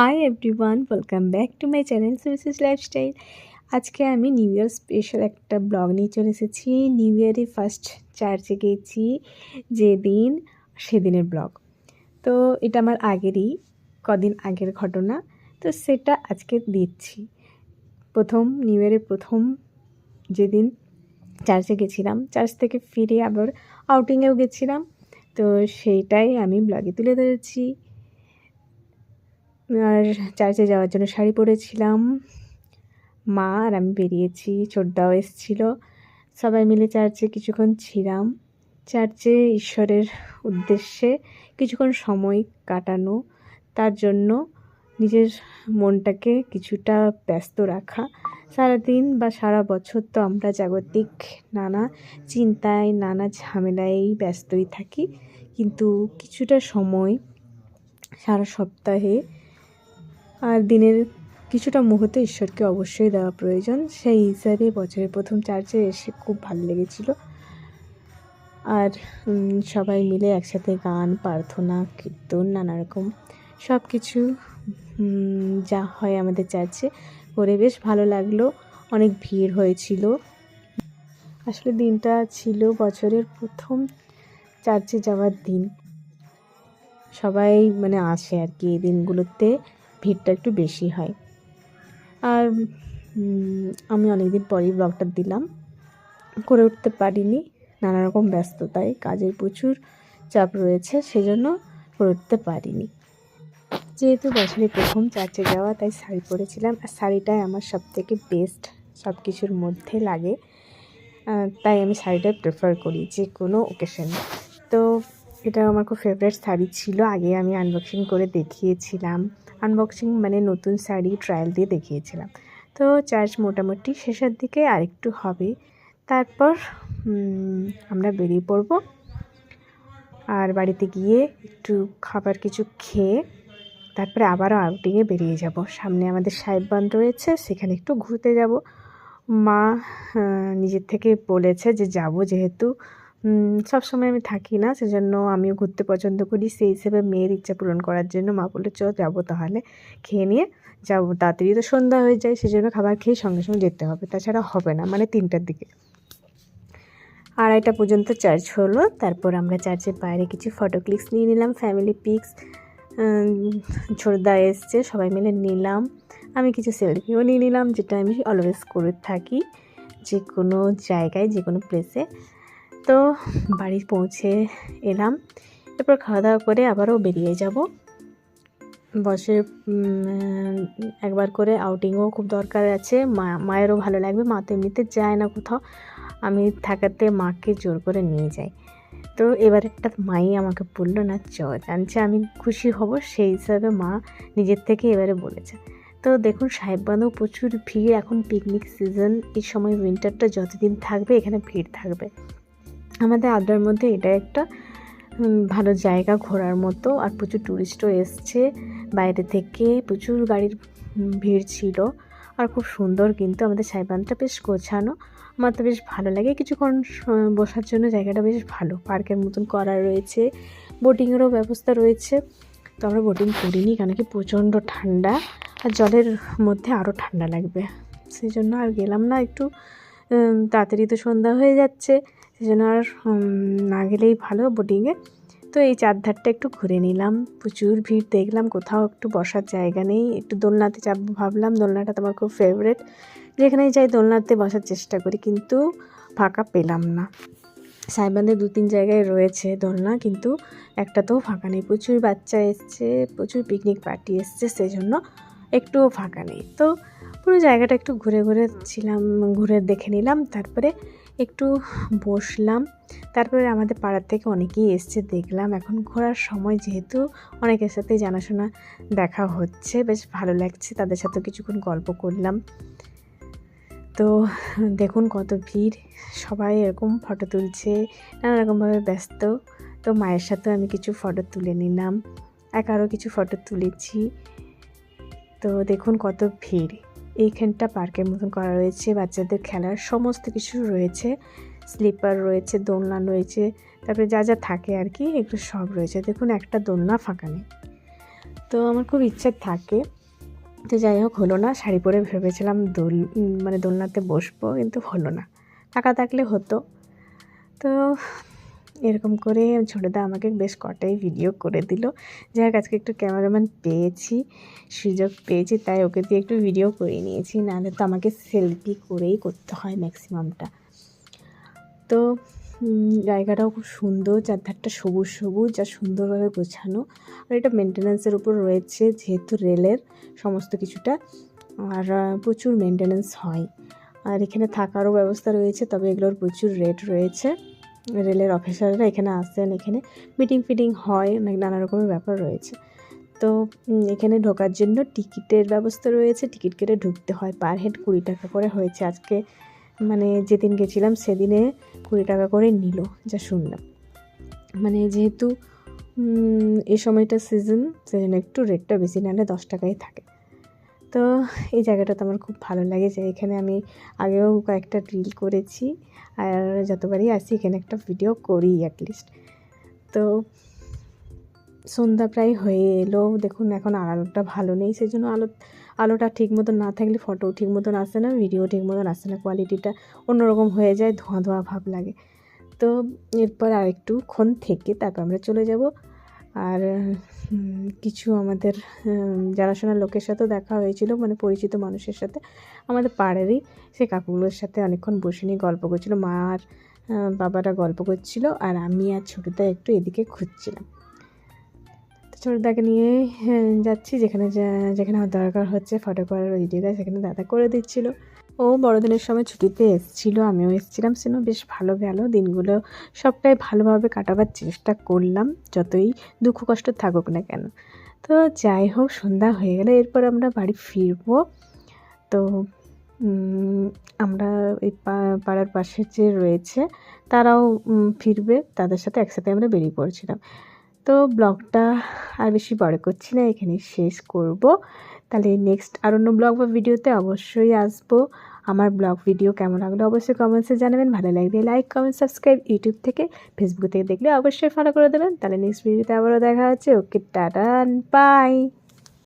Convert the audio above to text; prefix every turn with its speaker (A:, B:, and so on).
A: Hi everyone welcome back to my channel সুইসিস lifestyle আজকে আমি new year special একটা blog নিয়ে চলে এসেছি। নিউ ইয়ারে ফার্স্ট চার্চে গেছি যেদিন, সেদিনের ব্লগ তো এটা আমার আগেরই, কদিন আগের ঘটনা। তো সেটা আজকে দিচ্ছি। প্রথম নিউ ইয়ারের প্রথম যেদিন চার্চে গেছিলাম, চার্চ থেকে ফিরে আবার আউটিংয়েও গেছিলাম। তো সেইটাই আমি ব্লগে তুলে ধরেছি। আর চার্চে যাওয়ার জন্য শাড়ি পরেছিলাম। মা আর আমি বেরিয়েছি ছোটদাও এসেছিল। সবাই মিলে চার্চে কিছুক্ষণ ছিলাম। চার্চে ঈশ্বরের উদ্দেশ্যে কিছুক্ষণ সময় কাটানো, তার জন্য নিজের মনটাকে কিছুটা ব্যস্ত রাখা। সারাদিন বা সারা বছর তো আমরা জাগতিক নানা চিন্তায়, নানা ঝামেলায় ব্যস্তই থাকি। কিন্তু কিছুটা সময় সারা সপ্তাহে আর দিনের কিছুটা মুহূর্ত ঈশ্বরকে অবশ্যই দেওয়া প্রয়োজন। সেই হিসাবে বছরের প্রথম চার্চে এসে খুব ভালো লেগেছিল। আর সবাই মিলে একসাথে গান, প্রার্থনা, কীর্তন নানা রকম সব কিছু যা হয় আমাদের চার্চে করে বেশ ভালো লাগল। অনেক ভিড় হয়েছিল। আসলে দিনটা ছিল বছরের প্রথম চার্চে যাওয়ার দিন। সবাই মানে আসে আর কি এই দিনগুলোতে। ভিড়টা একটু বেশি হয়। আর আমি অনেকদিন পরেই ব্লগটা দিলাম। করে উঠতে পারিনি। নানা রকম ব্যস্ততায় কাজের প্রচুর চাপ রয়েছে, সেজন্য করে উঠতে পারিনি। যেহেতু বছরে প্রথম চার্চে যাওয়া, তাই শাড়ি পরেছিলাম। আর শাড়িটাই আমার সব থেকে বেস্ট সব কিছুর মধ্যে লাগে। তাই আমি শাড়িটা প্রেফার করি যে কোনো ওকেশনে তো এটা আমার খুব ফেভারিট শাড়ি ছিল। আগে আমি আনবক্সিং করে দেখিয়েছিলাম। আনবক্সিং মানে নতুন শাড়ি ট্রায়াল দিয়ে দেখিয়েছিলাম। তো চার্জ মোটামুটি শেষের দিকে আরেকটু হবে। তারপর আমরা বেরিয়ে পড়ব। আর বাড়িতে গিয়ে একটু খাবার কিছু খেয়ে তারপরে আবারও আউটিংয়ে বেরিয়ে যাব। সামনে আমাদের সাহেববান রয়েছে, সেখানে একটু ঘুরতে যাব। মা নিজের থেকে বলেছে যে যাব যেহেতু সব সময় আমি থাকি না, সেজন্য আমিও ঘুরতে পছন্দ করি। সেই হিসেবে মেয়ের ইচ্ছা পূরণ করার জন্য মা বলল চ যাব তাহলে, খেয়ে নিয়ে যাব। তাড়াতাড়ি তো সন্ধ্যা হয়ে যায়, সেজন্য খাবার খেয়ে সঙ্গে সঙ্গে যেতে হবে। তাছাড়া হবে না মানে তিনটার দিকে। আড়াইটা পর্যন্ত চার্জ হলো, তারপর আমরা চার্চের বাইরে কিছু ফটো ক্লিক্স নিয়ে নিলাম ফ্যামিলি পিক্স ছোটদা এসছে, সবাই মিলে নিলাম। আমি কিছু সেলফিও নিয়ে নিলাম, যেটা আমি অলওয়েজ করে থাকি যে কোনো জায়গায় যে কোনো প্লেসে তো বাড়ি পৌঁছে এলাম। এরপর খাওয়া দাওয়া করে আবারও বেরিয়ে যাব। বসে একবার করে আউটিংও খুব দরকার আছে। মা, মায়েরও ভালো লাগবে। মা তো এমনিতে যায় না কোথাও। আমি থাকাতে মাকে জোর করে নিয়ে যাই। তো এবার একটা মাই আমাকে বলল, না চ জানছে আমি খুশি হব। সেই হিসাবে মা নিজের থেকে এবারে বলেছে। তো দেখুন সাহেববান্ধব প্রচুর ভিড়। এখন পিকনিক সিজন এই সময় উইন্টারটা যতদিন থাকবে, এখানে ভিড় থাকবে। আমাদের আদ্রার মধ্যে এটা একটা ভালো জায়গা ঘোরার মতো আর প্রচুর ট্যুরিস্টও এসছে। বাইরে থেকে প্রচুর গাড়ির ভিড় ছিল আর খুব সুন্দর কিন্তু আমাদের সাইবানটা বেশ গোছানো। আমার তো বেশ ভালো লাগে কিছুক্ষণ বসার জন্য জায়গাটা বেশ ভালো। পার্কের মতন করা রয়েছে, বোটিংয়েরও ব্যবস্থা রয়েছে। তো আমরা বোটিং করিনি কেন কি প্রচণ্ড ঠান্ডা আর জলের মধ্যে আরও ঠান্ডা লাগবে। সেই জন্য আর গেলাম না একটু তাড়াতাড়ি তো সন্ধ্যা হয়ে যাচ্ছে। সেই জন্য আর না গেলেই ভালো বোটিংয়ে তো এই চারধারটা একটু ঘুরে নিলাম। প্রচুর ভিড়, দেখলাম কোথাও একটু বসার জায়গা নেই। একটু দোলনাতে চাপবো ভাবলাম, দোলনাটা তোমার খুব ফেভারেট যেখানেই যাই দোলনাতে বসার চেষ্টা করি, কিন্তু ফাঁকা পেলাম না। সাইবান্ধে দু তিন জায়গায় রয়েছে দোলনা, কিন্তু একটা তো ফাঁকা নেই। প্রচুর বাচ্চা এসছে, প্রচুর পিকনিক পার্টি এসছে, সেজন্য একটুও ফাঁকা নেই। তো পুরো জায়গাটা একটু ঘুরে ঘুরে ছিলাম, ঘুরে দেখে নিলাম, তারপরে একটু বসলাম। তারপরে আমাদের পাড়ার থেকে অনেকেই এসছে, দেখলাম। এখন ঘোরার সময় যেহেতু অনেকের সাথে জানাশোনা দেখা হচ্ছে, বেশ ভালো লাগছে। তাদের সাথে কিছুক্ষণ গল্প করলাম। তো দেখুন কত ভিড়। সবাই এরকম ফটো তুলছে নানা রকমভাবে ব্যস্ত। তো মায়ের সাথেও আমি কিছু ফটো তুলে নিলাম। একারও কিছু ফটো তুলেছি। তো দেখুন কত ভিড়। এইখানটা পার্কের মতন করা রয়েছে, বাচ্চাদের খেলার সমস্ত কিছু রয়েছে, স্লিপার রয়েছে, দোলনা রয়েছে, তারপরে যা যা থাকে আর কি, এগুলো সব রয়েছে। দেখুন, একটা দোলনা ফাঁকা নেই। তো আমার খুব ইচ্ছা থাকে, তো যাই হোক, হলো না, শাড়ি পরে ভেবেছিলাম দোল মানে দোলনাতে বসবো, কিন্তু হলো না। টাকা থাকলে হতো। তো এরকম করে ছোটোদা আমাকে বেশ কটাই ভিডিও করে দিল। যাই আজকে একটু ক্যামেরাম্যান পেয়েছি, সুযোগ পেয়েছি, তাই ওকে দিয়ে একটু ভিডিও করে নিয়েছি। নাহলে তো আমাকে সেলফি করেই করতে হয় ম্যাক্সিমামটা তো জায়গাটাও খুব সুন্দর, চারধারটা সবুজ সবুজ আর সুন্দরভাবে গোছানো। আর এটা মেনটেন্যান্সের উপর রয়েছে, যেহেতু রেলের সমস্ত কিছুটা। আর প্রচুর মেনটেন্যান্স হয়। আর এখানে থাকারও ব্যবস্থা রয়েছে, তবে এগুলোর প্রচুর রেট রয়েছে। রেলের অফিসাররা এখানে আসেন এখানে মিটিং ফিটিং হয় অনেক নানা রকমের ব্যাপার রয়েছে। তো এখানে ঢোকার জন্য টিকিটের ব্যবস্থা রয়েছে। টিকিট কেটে ঢুকতে হয়। পার হেড কুড়ি টাকা করে হয়েছে। আজকে মানে যেদিন গেছিলাম সেদিনে কুড়ি টাকা করে নিল, যা শুনলাম। মানে যেহেতু এই সময়টা সিজন সেজন্য একটু রেটটা বেশি, নাহলে দশ টাকাই থাকে। তো এই জায়গাটা তো আমার খুব ভালো লাগে যে এখানে আমি আগেও কয়েকটা রিল করেছি আর যতবারই আসি এখানে একটা ভিডিও করি অ্যাটলিস্ট তো সন্ধ্যা প্রায় হয়ে এলো। দেখুন, এখন আলোটা ভালো নেই সেই জন্য আলো, আলোটা ঠিক মতন না থাকলে ফটো ঠিক মতন আসে না ভিডিও ঠিক মতন আসে না কোয়ালিটিটা অন্যরকম হয়ে যায়, ধোঁয়া ধোঁয়া ভাব লাগে। তো এরপর আর একটুক্ষণ থেকে তারপর আমরা চলে যাব আর কিছু আমাদের জানাশোনা লোকের সাথেও দেখা হয়েছিল মানে পরিচিত মানুষের সাথে। আমাদের পাড়ারই সেই কাকুগুলোর সাথে অনেকক্ষণ বসে নিয়ে গল্প করছিল। মা আর বাবারা গল্প করছিল আর আমি আর ছোটোদা একটু এদিকে খুঁজছিলাম। ছোটোদাকে নিয়ে হ্যাঁ, যাচ্ছি যেখানে যেখানে আমার দরকার হচ্ছে ফটো করার ভিডিওটা সেখানে দাদা করে দিচ্ছিল। ও বড়দিনের সময় ছুটিতে এসেছিল, আমিও এসেছিলাম। সেজন্য বেশ ভালো গেল, দিনগুলো সবটাই ভালোভাবে কাটাবার চেষ্টা করলাম, যতই দুঃখ কষ্ট থাকুক না কেন। তো যাই হোক, সন্ধ্যা হয়ে গেলে, এরপর আমরা বাড়ি ফিরবো। তো আমরা এই পাড়ার পাশে যে রয়েছে, তারাও ফিরবে, তাদের সাথে একসাথে আমরা বেরিয়ে পড়ছিলাম। তো ব্লগটা আর বেশি বড় করছি না, এখানেই শেষ করব। তাহলে নেক্সট আর অন্য ব্লগ বা ভিডিওতে অবশ্যই আসব। আমার ব্লগ ভিডিও কেমন লাগল অবশ্যই কমেন্টসে জানাবেন। ভালো লাগলে লাইক কমেন্ট সাবস্ক্রাইব ইউটিউব থেকে ফেসবুক থেকে দেখলে অবশ্যই ফলো করে দেবেন। তাহলে নেক্সট ভিডিওতে আবারও দেখা হচ্ছে। ওকে টাটা বাই